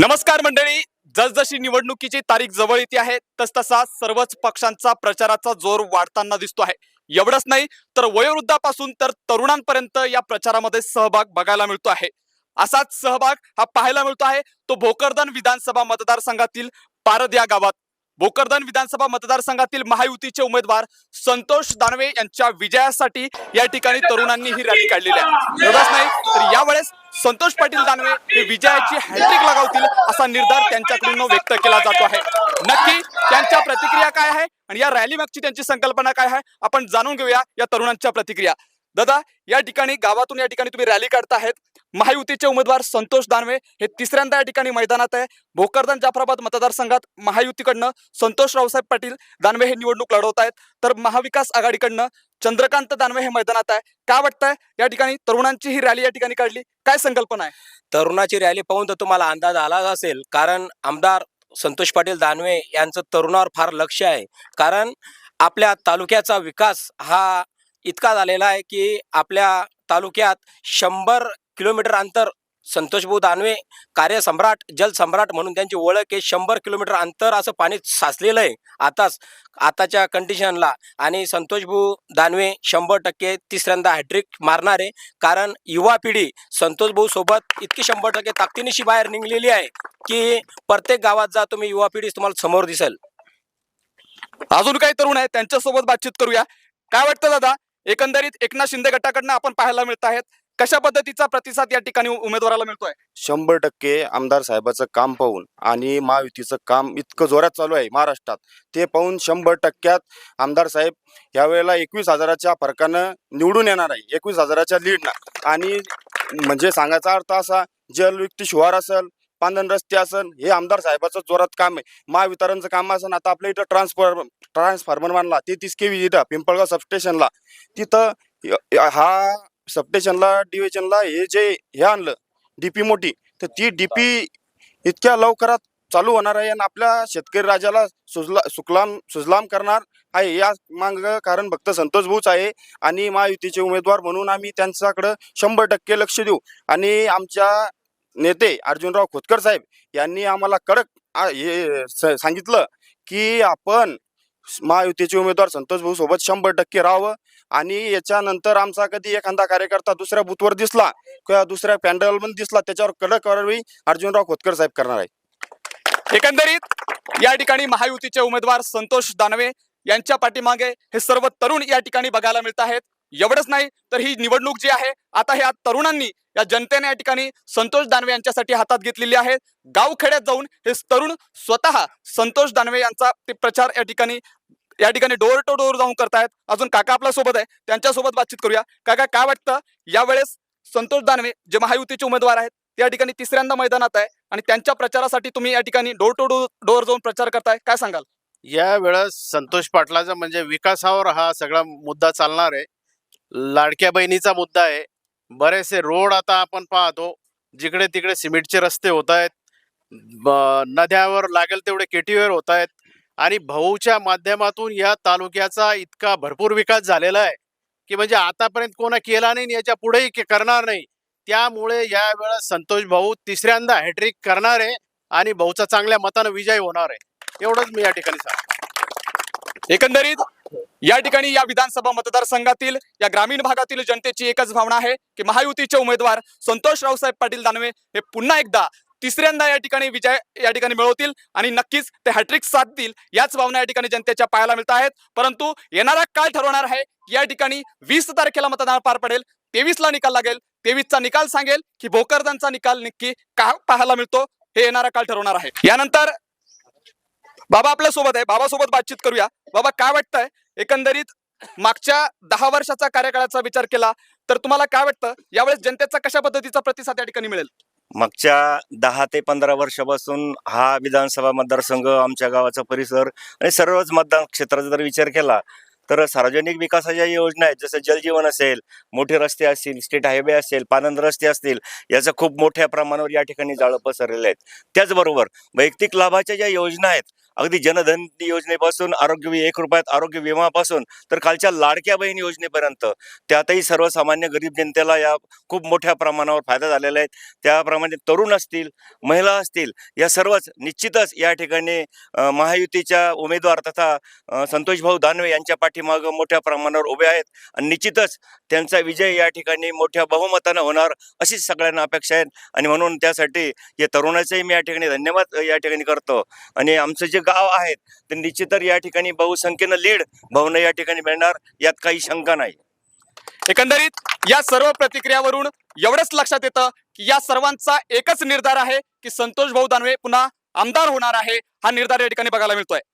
नमस्कार मंडळी. जसजशी निवडणुकीची तारीख जवळ येते आहे तसतसा सर्वच पक्षांचा प्रचाराचा जोर वाढताना दिसतो आहे. एवढंच नाही तर वयोवृद्धापासून तर तरुणांपर्यंत या प्रचारामध्ये सहभाग बघायला मिळतो आहे. असाच सहभाग हा पाहायला मिळतो आहे तो भोकरदन विधानसभा मतदारसंघातील पारद या गावात. भोकरदन विधानसभा मतदारसंघातील महायुतीचे उमेदवार संतोष दानवे यांच्या विजयासाठी या ठिकाणी तरुणांनी ही रॅली काढलेली आहे. एवढंच नाही तर यावेळेस संतोष पाटील दानवे हे विजयाची हॅट्रिक लगावतील असा निर्धार त्यांच्याकडून व्यक्त केला जातो आहे. नक्की त्यांच्या प्रतिक्रिया काय आहे आणि या रॅली मागची त्यांची संकल्पना काय आहे आपण जाणून घेऊया या तरुणांच्या प्रतिक्रिया. दादा या ठिकाणी गावातून या ठिकाणी तुम्ही रॅली काढताहेत. महायुतीचे उमेदवार संतोष दानवे हे तिसऱ्यांदा या ठिकाणी मैदानात आहे. भोकरदन जाफराबाद मतदारसंघात महायुतीकडनं संतोष रावसाहेब पाटील दानवे हे निवडणूक लढवत आहेत. तर महाविकास आघाडीकडनं चंद्रकांत दानवे हे मैदानात आहे. काय वाटतंय या ठिकाणी? तरुणांची ही रॅली या ठिकाणी काढली. काय संकल्पना आहे? तरुणाची रॅली पाहून तर तुम्हाला अंदाज आला असेल. कारण आमदार संतोष पाटील दानवे यांचं तरुणावर फार लक्ष आहे. कारण आपल्या तालुक्याचा विकास हा इतका झालेला आहे की आपल्या तालुक्यात शंभर किलोमीटर अंतर संतोष भाऊ दानवे कार्यसम्राट जलसम्राट म्हणून त्यांची ओळख आहे. शंभर किलोमीटर अंतर असं पाणी साचलेलं आहे. आताच आताच्या कंडिशनला आणि संतोषभाऊ दानवे शंभर टक्के तिसऱ्यांदा हॅट्रिक मारणार. आहे कारण युवा पिढी संतोष भाऊ सोबत इतकी शंभर टक्के ताकदीनिशी बाहेर निघलेली आहे की प्रत्येक गावात जा तुम्ही युवा पिढी तुम्हाला समोर दिसेल. अजून काही तरुण आहेत त्यांच्यासोबत बातचीत करूया. काय वाटतं दादा? एकंदरीत एकनाथ शिंदे गटाकडनं आपण पाहायला मिळत आहेत. कशा पद्धतीचा प्रतिसाद या ठिकाणी उमेदवाराला मिळतोय? शंभर टक्के आमदार साहेबाचं काम पाहून आणि महायुतीचं काम इतकं जोरात चालू आहे महाराष्ट्रात. ते पाहून शंभर टक्क्यात आमदार साहेब यावेळेला एकवीस हजाराच्या फरकानं निवडून येणार आहे. एकवीस हजाराच्या लीडनं आणि म्हणजे सांगायचा अर्थ असा जलयुक्ती शिवार असेल पांधन रस्ते असेल हे आमदार साहेबाचं जोरात काम आहे. महावितरणचं काम असेल आता आपल्या इथं ट्रान्सफॉर्म ट्रान्सफॉर्मर मानला तेहतीस के व्ही इथं पिंपळगाव सबस्टेशनला तिथं हा सबस्टेशनला डिव्हिजनला हे जे हे आणलं डीपी मोठी तर ती डीपी इतक्या लवकरात चालू होणार आहे आणि आपल्या शेतकरी राजाला सुजला सुकलाम सुजलाम करणार आहे. या मांग कारण फक्त संतोष भाऊच आहे आणि महायुतीचे उमेदवार म्हणून आम्ही त्यांच्याकडं शंभर टक्के लक्ष देऊ. आणि आमच्या नेते अर्जुनराव खोतकर साहेब यांनी आम्हाला कडक हे स- सांगितलं की आपण महायुतीचे उमेदवार संतोष भाऊ सोबत शंभर टक्के राहावं. आणि याच्यानंतर आमचा कधी एखादा कार्यकर्ता दुसऱ्या बूथवर दिसला किंवा दुसऱ्या पॅन्डलमध्ये दिसला त्याच्यावर कडक कारवाई अर्जुनराव खोतकर साहेब करणार आहे एकंदरीत या ठिकाणी महायुतीचे उमेदवार संतोष दानवे यांच्या पाठीमागे हे सर्व तरुण या ठिकाणी बघायला मिळत आहेत. एवढंच नाही तर ही निवडणूक जी आहे आता ह्या तरुणांनी या जनतेने या ठिकाणी संतोष दानवे यांच्यासाठी हातात घेतलेली आहे. गावखेड्यात जाऊन हे तरुण स्वतः संतोष दानवे यांचा ते प्रचार या ठिकाणी या ठिकाणी डोर टू डोर जाऊन करतायत. अजून काका आपल्यासोबत आहे. त्यांच्यासोबत बातचीत करूया. काका काय वाटतं? यावेळेस संतोष दानवे जे महायुतीचे उमेदवार आहेत त्या ठिकाणी तिसऱ्यांदा मैदानात आहे आणि त्यांच्या प्रचारासाठी तुम्ही या ठिकाणी डोर टू डोर जाऊन प्रचार करताय. काय सांगाल? या वेळेस संतोष पाटलाचा म्हणजे विकासावर हा सगळा मुद्दा चालणार आहे. लाडक्या बहिणीचा मुद्दा आहे. बरेचसे रोड आता आपण पाहतो जिकडे तिकडे सिमेंटचे रस्ते होत आहेत नद्यावर लागेल तेवढे केटीवर होत आहेत आणि भाऊच्या माध्यमातून या तालुक्याचा इतका भरपूर विकास झालेला आहे की म्हणजे आतापर्यंत कोणा केला नाही याच्या पुढेही करणार नाही. त्यामुळे या वेळेस संतोष भाऊ तिसऱ्यांदा हॅट्रिक करणार आहे आणि भाऊचा चांगल्या मतानं विजय होणार आहे. एवढंच मी या ठिकाणी सांग एकंदरीत या ठिकाणी या विधानसभा मतदारसंघातील या ग्रामीण भागातील जनतेची एकच भावना आहे की महायुतीचे उमेदवार संतोष रावसाहेब पाटील दानवे हे पुन्हा एकदा तिसऱ्यांदा या ठिकाणी विजय या ठिकाणी मिळवतील आणि नक्कीच ते हॅट्रिक साधतील याच भावना या ठिकाणी जनतेच्या पाहायला मिळत आहेत. परंतु येणारा काळ ठरवणार आहे या ठिकाणी वीस तारखेला मतदान पार पडेल तेवीसला निकाल लागेल तेवीसचा निकाल सांगेल की भोकरदांचा निकाल नक्की का पाहायला मिळतो हे येणारा काळ ठरवणार आहे. यानंतर बाबा आपल्यासोबत आहे बाबा सोबत बातचीत करूया. बाबा काय वाटतंय? एकंदरीत मागच्या दहा वर्षाचा कार्यकाळाचा विचार केला तर तुम्हाला काय वाटतं? यावेळेस जनतेचा कशा पद्धतीचा प्रतिसाद या ठिकाणी मिळेल? मागच्या दहा ते पंधरा वर्षापासून हा विधानसभा मतदारसंघ आमच्या गावाचा परिसर आणि सर्वच मतदान क्षेत्राचा जर विचार केला तर सार्वजनिक विकासाच्या योजना आहेत जसं जलजीवन असेल मोठे रस्ते असतील स्टेट हायवे असेल पानंद रस्ते असतील याचं खूप मोठ्या प्रमाणावर या ठिकाणी जाळं पसरलेले आहेत. त्याचबरोबर वैयक्तिक लाभाच्या ज्या योजना आहेत अगदी जनधन योजनेपासून आरोग्य एक रुपयात आरोग्य विमापासून तर कालच्या लाडक्या बहीण योजनेपर्यंत. त्यातही सर्वसामान्य गरीब जनतेला या खूप मोठ्या प्रमाणावर फायदा झालेला आहे. त्याप्रमाणे तरुण असतील महिला असतील या सर्वच निश्चितच या ठिकाणी महायुतीच्या उमेदवार तथा संतोषभाऊ संतोष भाऊ दानवे यांच्या पाठीमागं मोठ्या प्रमाणावर उभे आहेत. आणि निश्चितच त्यांचा विजय या ठिकाणी मोठ्या बहुमतानं होणार अशीच सगळ्यांना अपेक्षा आहेत. आणि म्हणून त्यासाठी या तरुणाचेही मी या ठिकाणी धन्यवाद या ठिकाणी करतो. आणि आमचं जे गाव आहेत ते निश्चितच या ठिकाणी बहुसंख्येनं लीड भवन या ठिकाणी मिळणार यात काही शंका नाही. एकंदरीत या सर्व प्रतिक्रियावरून एवढंच लक्षात येतं की या सर्वांचा एकच निर्धार आहे की संतोष भाऊ दानवे पुन्हा आमदार होणार आहे हा निर्धार या ठिकाणी बघायला मिळतोय.